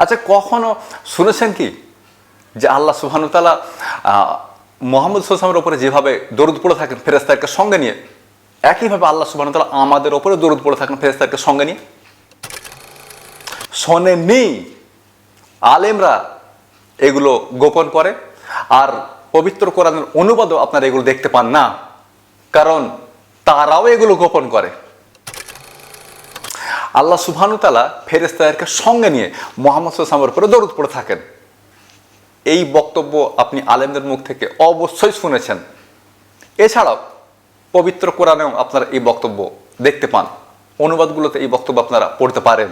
আচ্ছা কখনো শুনেছেন কি যে আল্লাহ সুহানুতালা মোহাম্মদ সোসামের ওপরে যেভাবে দরুদ পড়ে থাকেন ফেরেস্তারকে সঙ্গে নিয়ে, একইভাবে আল্লাহ সুবাহতালা আমাদের ওপরে দরুদ পড়ে থাকেন ফেরেস্তারকে সঙ্গে নিয়ে? শোনেননি। আলেমরা এগুলো গোপন করে, আর পবিত্র কোরআনের অনুবাদও আপনারা এগুলো দেখতে পান না। কারণ তারাও এগুলো গোপন করে। আল্লাহ সুবহানুতালা ফেরেস্তাদেরকে সঙ্গে নিয়ে মোহাম্মদ সাল্লামের উপরে দরুদ পড়ে থাকেন। এই বক্তব্য আপনি আলেমদের মুখ থেকে অবশ্যই শুনেছেন। এছাড়াও পবিত্র কোরআনেও আপনারা এই বক্তব্য দেখতে পান। অনুবাদগুলোতে এই বক্তব্য আপনারা পড়তে পারেন।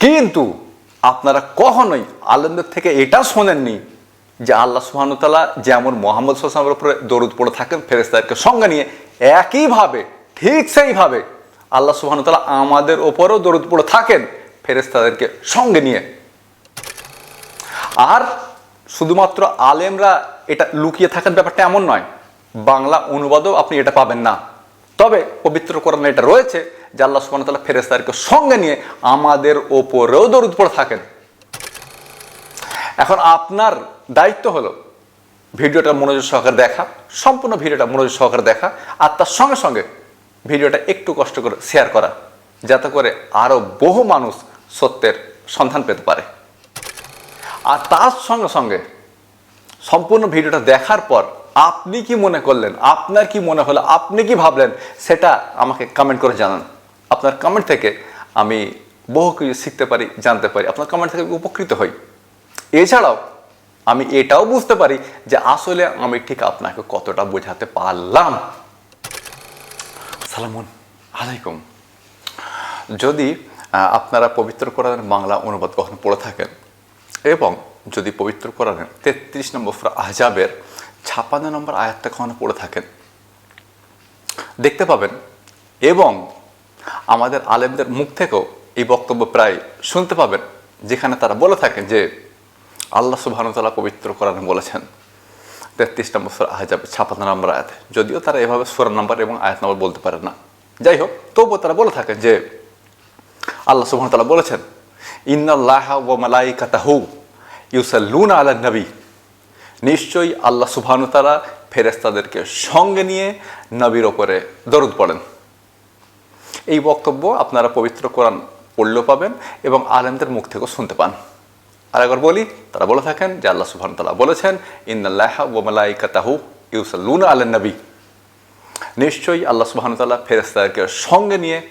কিন্তু আপনারা কখনোই আলেমদের থেকে এটা শোনেননি যে আল্লাহ সুহানুতালা যেমন মোহাম্মদ সাল্লামের উপরে দরুদ পড়ে থাকেন ফেরেস্তাদেরকে সঙ্গে নিয়ে একইভাবে, ঠিক সেইভাবে আল্লাহ সুহানুতালা আমাদের ওপরেও দরুদ পড়ে থাকেন ফেরেস্তাদেরকে সঙ্গে নিয়ে। আর শুধুমাত্র আলেমরা এটা লুকিয়ে থাকার ব্যাপারটা এমন নয়, বাংলা অনুবাদও আপনি এটা পাবেন না। তবে পবিত্র কোরআনে এটা রয়েছে যে আল্লাহ সুবহানাহু ওয়া তাআলা ফেরেশতাদেরকে সঙ্গে নিয়ে আমাদের ওপরেও দরুদ পড়ে থাকেন। এখন আপনার দায়িত্ব হলো ভিডিওটা মনোযোগ সহকারে দেখা, সম্পূর্ণ ভিডিওটা মনোযোগ সহকারে দেখা, আর তার সঙ্গে সঙ্গে ভিডিওটা একটু কষ্ট করে শেয়ার করা, যাতে করে আরও বহু মানুষ সত্যের সন্ধান পেতে পারে। আর তার সঙ্গে সঙ্গে সম্পূর্ণ ভিডিওটা দেখার পর আপনি কি মনে করলেন, আপনার কি মনে হলো, আপনি কি ভাবলেন, সেটা আমাকে কমেন্ট করে জানান। আপনার কমেন্ট থেকে আমি বহু কিছু শিখতে পারি, জানতে পারি, আপনার কমেন্ট থেকে উপকৃত হই। এছাড়াও আমি এটাও বুঝতে পারি যে আসলে আমি ঠিক আপনাকে কতটা বোঝাতে পারলাম। সালামুন আলাইকুম। যদি আপনারা পবিত্র কোরআনের বাংলা অনুবাদ কখনো পড়ে থাকেন এবং যদি পবিত্র কোরআনের তেত্রিশ নম্বর আহজাবের ছাপান্ন নম্বর আয়াতটা কখনো পড়ে থাকেন, দেখতে পাবেন এবং আমাদের আলেমদের মুখ থেকেও এই বক্তব্য প্রায় শুনতে পাবেন, যেখানে তারা বলে থাকেন যে, আল্লাহ সুবাহানুতাল্লাহ পবিত্র কোরআনে বলেছেন তেত্রিশ নম্বর সুরা আহজাবের ছাপান্ন নম্বর আয়াত। যদিও তারা এভাবে সুরা নাম্বার এবং আয়াত নম্বর বলতে পারে না। যাই হোক, তবুও তারা বলে থাকেন যে, আল্লাহ সুবহানাহু বলেছেন, ইন্নাল্লাহ ওয়া মালাইকাতাহু ইউসাল্লুনা আলা নবী। নিশ্চয়ই আল্লাহ সুবহানাহু তাআলা ফেরেশতাদেরকে সঙ্গে নিয়ে নবীর ওপরে দরুদ পড়েন। এই বক্তব্য আপনারা পবিত্র কোরআন পড়লেও পাবেন এবং আলেমদের মুখ থেকেও শুনতে পান। আর একবার বলি, তারা বলে থাকেন যে আল্লাহ সুবহানাহু তাআলা বলেছেন, ইন্নাল্লাহ ওয়া মালাইকাতাহু ইউসাল্লুনা আলা নবী। নিশ্চয়ই আল্লাহ সুবহানাহু তাআলা ফেরেশতাদেরকে সঙ্গে নিয়ে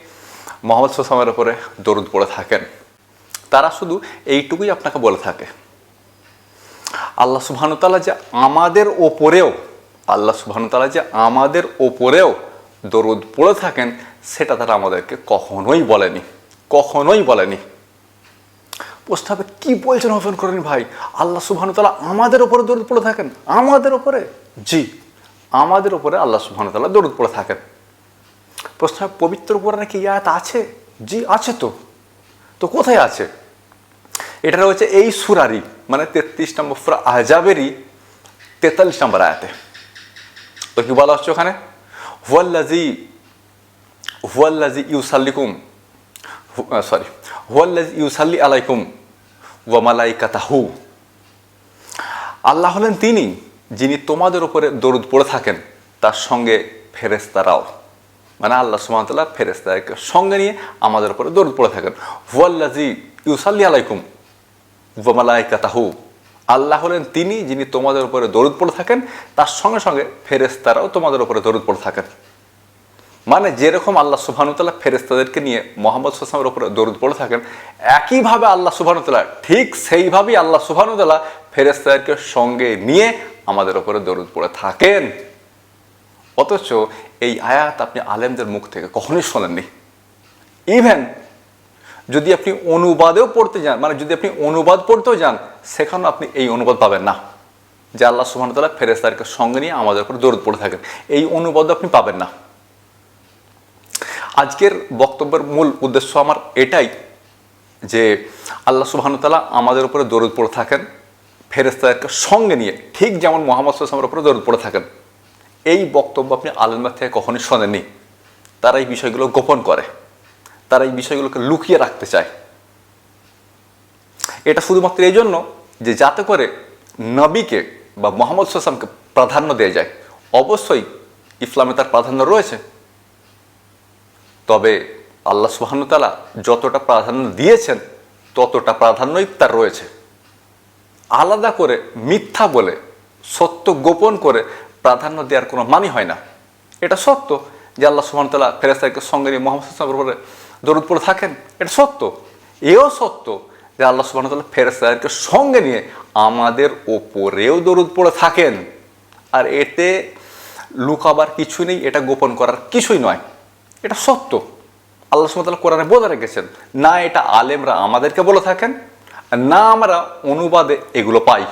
মোহাম্মদ সোসামের ওপরে দরুদ পড়ে থাকেন। তারা শুধু এইটুকুই আপনাকে বলে থাকে। আল্লাহ সুবহানুতালা যে আমাদের ওপরেও, আল্লাহ সুবহানুতালা যে আমাদের ওপরেও দরুদ পড়ে থাকেন, সেটা তারা আমাদেরকে কখনোই বলেনি। কখনোই বলেনি। প্রশ্ন হবে কি বলছেন ওপেন করেন ভাই? আল্লাহ সুবহানুতালা আমাদের ওপরে দরুদ পড়ে থাকেন। আমাদের ওপরে জি আমাদের ওপরে আল্লাহ সুবহানুতালা দরুদ পড়ে থাকেন। হয়, পবিত্র কোরআনে কি ইয়াত আছে? জি আছে তো। তো কোথায় আছে? এটা রয়েছে এই সুরারি মানে তেত্রিশ নম্বর সুরা আহজাবেরই তেতাল্লিশ নম্বর আয়াতে। তো কি বলা হচ্ছে ওখানে? হুয়াল্লাজি হুয়াল্লাজি ইউসাল্লিকুম সরি হুয়াল্লাজি ইউসাল্লি আলাইকুম ওয়া মালাইকাতাহু। আল্লাহ হলেন তিনি, যিনি তোমাদের উপরে দরুদ পড়ে থাকেন, তার সঙ্গে ফেরেস্তারাও মানে আল্লাহ সুমাতলা ফেরেস্তাকে সঙ্গে নিয়ে আমাদের উপরে দরুদ পড়ে থাকেন। হুয়াল্লাজি ইউসাল্লি আলাইকুম ওয়ামালাইকাতাহু আল্লাহ হলেন তিনি, যিনি তোমাদের উপরে দরুদ পড়ে থাকেন, তার সঙ্গে সঙ্গে ফেরেস্তারাও তোমাদের উপরে দরুদ পড়ে থাকেন। মানে যেরকম আল্লাহ সুবহানুতাল্লাহ ফেরেস্তাদেরকে নিয়ে মোহাম্মদ সাল্লামের উপরে দরুদ পড়ে থাকেন, একইভাবে আল্লাহ সুবহানুতাল্লাহ ঠিক সেইভাবেই আল্লাহ সুবহানুতাল্লাহ ফেরেস্তাদেরকে সঙ্গে নিয়ে আমাদের উপরে দরুদ পড়ে থাকেন। অথচ এই আয়াত আপনি আলেমদের মুখ থেকে কখনোই শোনেননি। ইভেন যদি আপনি অনুবাদেও পড়তে যান মানে যদি আপনি অনুবাদ পড়তেও যান, সেখানেও আপনি এই অনুবাদ পাবেন না। যে আল্লাহ সুবাহতাল্লাহ ফেরেস্তারকে সঙ্গে নিয়ে আমাদের উপর দরদ পড়ে থাকেন, এই অনুবাদও আপনি পাবেন না। আজকের বক্তব্যের মূল উদ্দেশ্য আমার এটাই যে আল্লাহ সুবাহানুতালা আমাদের উপরে দরদ পড়ে থাকেন ফেরেস্তাদেরকে সঙ্গে নিয়ে, ঠিক যেমন মোহাম্মদ সাল্লামের উপরে দরদ পড়ে থাকেন। এই বক্তব্য আপনি আলেমবাগ থেকে কখনোই শোনেননি। তারা এই বিষয়গুলো গোপন করে। তারা এই বিষয়গুলোকে লুকিয়ে রাখতে চায়। এটা শুধুমাত্র এই জন্য যে যাতে করে নবীকে বা মোহাম্মদ সাল্লামকে প্রাধান্য দেওয়া যায়। অবশ্যই ইসলামে তার প্রাধান্য রয়েছে। তবে আল্লাহ সুবাহানুতালা যতটা প্রাধান্য দিয়েছেন, ততটা প্রাধান্যই তার রয়েছে। আলাদা করে মিথ্যা বলে, সত্য গোপন করে প্রাধান্য দেওয়ার কোনো মানি হয় না। এটা সত্য যে আল্লাহ সুবাহতাল্লাহ ফেরেস্তাকে সঙ্গে নিয়ে মোহাম্মদ উপরে দরুদ পড়ে থাকেন। এটা সত্য। এও সত্য যে আল্লাহ সুবাহতাল্লাহ ফেরেস্তাকে সঙ্গে নিয়ে আমাদের ওপরেও দরুদ পড়ে থাকেন। আর এতে লুকাবার কিছু নেই, এটা গোপন করার কিছুই নয়। এটা সত্য। আল্লাহ সুমতাল্লাহ কোরআনে বলে রেখেছেন, না এটা আলেমরা আমাদেরকে বলে থাকেন, না আমরা অনুবাদে এগুলো পাই।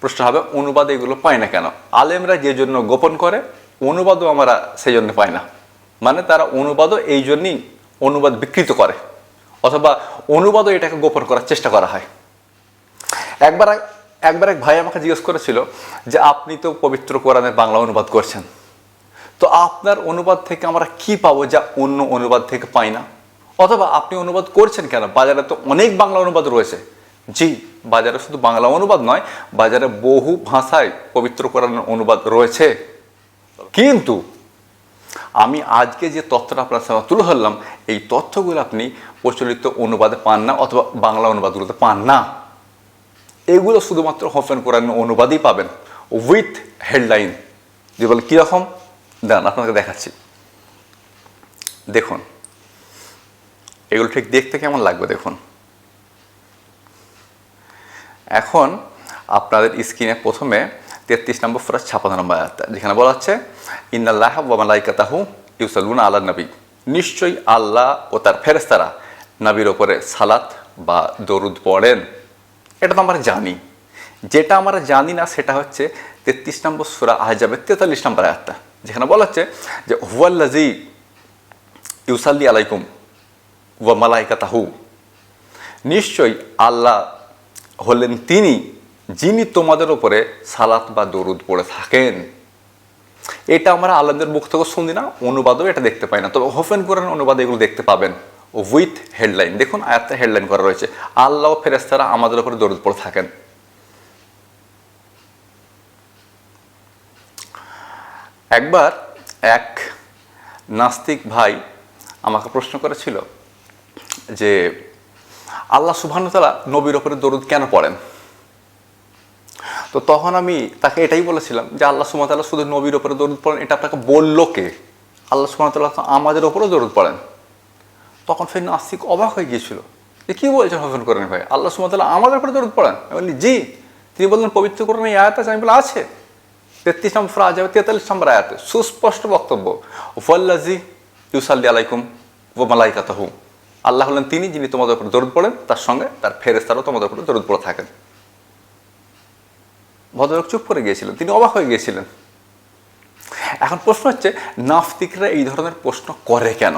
প্রশ্ন হবে, অনুবাদে এগুলো পাই না কেন? আলেমরা যে জন্য গোপন করে, অনুবাদও আমরা সেই জন্য পাই না। মানে তারা অনুবাদও এই জন্যই অনুবাদ বিকৃত করে, অথবা অনুবাদও এটাকে গোপন করার চেষ্টা করা হয়। একবার এক- একবার এক ভাই আমাকে জিজ্ঞেস করেছিল যে, আপনি তো পবিত্র কোরআনের বাংলা অনুবাদ করছেন। তো আপনার অনুবাদ থেকে আমরা কি পাবো যা অন্য অনুবাদ থেকে পাই না? অথবা আপনি অনুবাদ করছেন কেন? বাজারে তো অনেক বাংলা অনুবাদ রয়েছে। জি, বাজারে শুধু বাংলা অনুবাদ নয়, বাজারে বহু ভাষায় পবিত্র কোরআনের অনুবাদ রয়েছে। কিন্তু আমি আজকে যে তথ্যটা আপনার সামনে তুলে ধরলাম, এই তথ্যগুলো আপনি প্রচলিত অনুবাদে পান না অথবা বাংলা অনুবাদগুলোতে পান না। এগুলো শুধুমাত্র হোফেন কোরআন অনুবাদই পাবেন। With headline. যে বলে কীরকম? দাঁড়ান আপনাকে দেখাচ্ছি। দেখুন, এগুলো ঠিক দেখতে কেমন লাগবে দেখুন। এখন আপনাদের স্ক্রিনে প্রথমে তেত্রিশ নম্বর ফরাজ ছাপান্ন নম্বর আয়াতটা যেখানে বলা হচ্ছে ইন্দাল্লাহ ওয়ামালাইকাতাহু ইউসালুন আল্লাহ নবী। নিশ্চয়ই আল্লাহ ও তার ফেরেস্তারা নবীর ওপরে সালাত বা দরুদ পড়েন। এটা তো আমরা জানি। যেটা আমরা জানি না, সেটা হচ্ছে তেত্রিশ নম্বর সুরা আহজাবের তেতাল্লিশ নম্বর আয়াতটা। যেখানে বলা হচ্ছে যে হুয়াল্লাজি ইউসাল্লি আলাইকুম ওয়া মালাইকাতাহু। নিশ্চয়ই আল্লাহ হলেন তিনি যিনি তোমাদের উপরে সালাত বা দরুদ পড়ে থাকেন। এটা আমরা আল্লাহদের মুখ থেকে শুনি না, অনুবাদও এটা দেখতে পাই না। তবে হোফেন কোরআন অনুবাদে এগুলো দেখতে পাবেন। উইথ হেডলাইন দেখুন আয়াতটা হেডলাইন করা রয়েছে, আল্লাহ ফেরেস্তারা আমাদের উপরে দরুদ পড়ে থাকেন। একবার এক নাস্তিক ভাই আমাকে প্রশ্ন করেছিল যে, আল্লাহ সুবহানুতালা নবীর ওপরে দরুদ কেন পড়েন? তো তখন আমি তাকে এটাই বলেছিলাম যে, আল্লাহ সুমতাল্লাহ শুধু নবীর ওপরে দরুদ পড়েন, এটা আপনাকে বলল কে? আল্লাহ সুমতাল্লাহ আমাদের ওপরেও দরুদ পড়েন। তখন ফের নাস্তিক অবাক হয়ে গিয়েছিল যে, কী বলছেন হফেন করেন ভাই? আল্লাহ সুমতাল্লাহ আমাদের ওপরে দরুদ পড়েন? আমি বলি জি। তিনি বললেন, পবিত্র করুন এই আয়াত আছে? আমি বলে আছে। তেত্রিশ নম্বর ফ্রাজ তেতাল্লিশ নম্বর আয়াতে সুস্পষ্ট বক্তব্য ওফাল্লাজি ইউসাল্লি আলাইকুম ও মালাইকাতাহু আল্লাহ হলেন তিনি যিনি তোমাদের উপরে দরুদ পড়েন, তার সঙ্গে তার ফেরেস্তারও তোমাদের উপরে দরুদ পড়ে থাকেন। ভদ্রলোক চুপ করে গিয়েছিলেন, তিনি অবাক হয়ে গিয়েছিলেন। এখন প্রশ্ন হচ্ছে নাফতিকরা এই ধরনের প্রশ্ন করে কেন?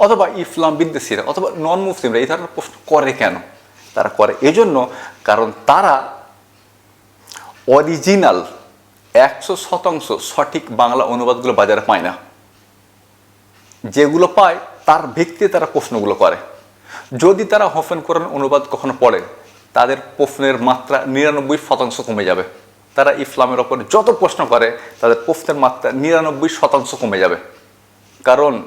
অথবা ইসলাম বিদ্বেষীরা, অথবা নন মুসলিমরা এই ধরনের প্রশ্ন করে কেন? তারা করে এজন্য কারণ তারা অরিজিনাল একশো শতাংশ সঠিক বাংলা অনুবাদগুলো বাজারে পায় না। যেগুলো পায়, তার ভিত্তিতে তারা প্রশ্নগুলো করে। যদি তারা হফেন কোরআন অনুবাদ কখনো পড়ে, তাদের প্রশ্নের মাত্রা নিরানব্বই শতাংশ কমে যাবে। তারা ইসলামের ওপর যত প্রশ্ন করে, তাদের প্রশ্নের মাত্রা নিরানব্বই শতাংশ কমে যাবে। কারণ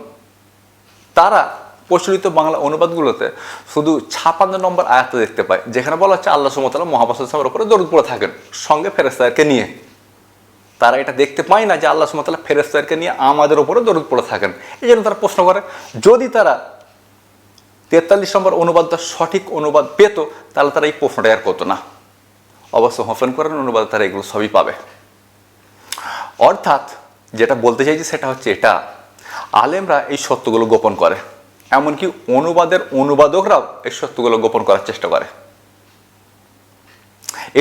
তারা প্রচলিত বাংলা অনুবাদগুলোতে শুধু ছাপান্ন নম্বর আয়াত দেখতে পায়, যেখানে বলা হচ্ছে আল্লাহ সুমতাল্লাহ মহাবাসের ওপরে দরুদ পড়ে থাকেন, সঙ্গে ফেরেস্তাদেরকে নিয়ে। তারা এটা দেখতে পায় না যে আল্লাহ সুমতাল্লাহ ফেরেস্তাদেরকে নিয়ে আমাদের ওপরে দরুদ পড়ে থাকেন। এই জন্য তারা প্রশ্ন করে, যদি তারা তেতাল্লিশ নম্বর অনুবাদটা সঠিক অনুবাদ পেত, তাহলে তারা এই প্রশ্নটা আর করতো না। অবশ্য হফেন করেন, অনুবাদ তারা এগুলো সবই পাবে। অর্থাৎ যেটা বলতে চাইছি সেটা হচ্ছে এটা, আলেমরা এই সত্যগুলো গোপন করে, এমনকি অনুবাদের অনুবাদকরাও এই সত্যগুলো গোপন করার চেষ্টা করে।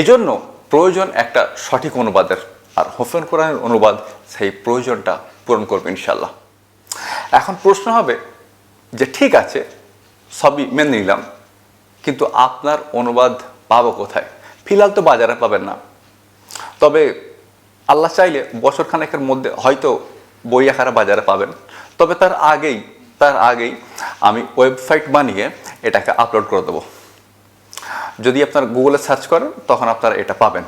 এজন্য প্রয়োজন একটা সঠিক অনুবাদের হোসেন কোরআনের অনুবাদ সেই প্রয়োজনটা পূরণ করবে ইনশাল্লাহ এখন প্রশ্ন হবে যে ঠিক আছে, সবই মেনে নিলাম, কিন্তু আপনার অনুবাদ পাবো কোথায়? ফিলহাল তো বাজারে পাবেন না। তবে আল্লাহ চাইলে বছর খানেকের মধ্যে হয়তো বই আকারে বাজারে পাবেন। তবে তার আগেই তার আগেই আমি ওয়েবসাইট বানিয়ে এটাকে আপলোড করে দেবো। যদি আপনার গুগলে সার্চ করেন, তখন আপনারা এটা পাবেন।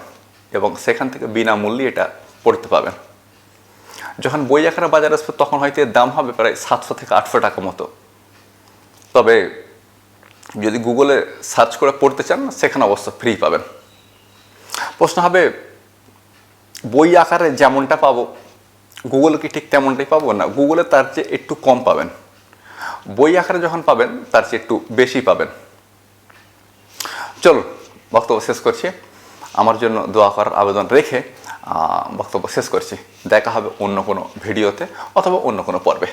এবং সেখান থেকে বিনামূল্যে এটা পড়তে পাবেন। যখন বই আকারে বাজারে আসবে, তখন হয়তো এর দাম হবে প্রায় সাতশো থেকে আটশো টাকা মতো। তবে যদি গুগলে সার্চ করে পড়তে চান, সেখানে অবশ্য ফ্রি পাবেন। প্রশ্ন হবে, বই আকারে যেমনটা পাবো, গুগলে কি ঠিক তেমনটাই পাবো? না, গুগলে তার চেয়ে একটু কম পাবেন। বই আকারে যখন পাবেন, তার চেয়ে একটু বেশি পাবেন। চলুন, বক্তব্য শেষ করছি। আমার জন্য দোয়া করার আবেদন রেখে বক্তব্য শেষ করছি। দেখা হবে অন্য কোনো ভিডিওতে অথবা অন্য কোনো পর্বে।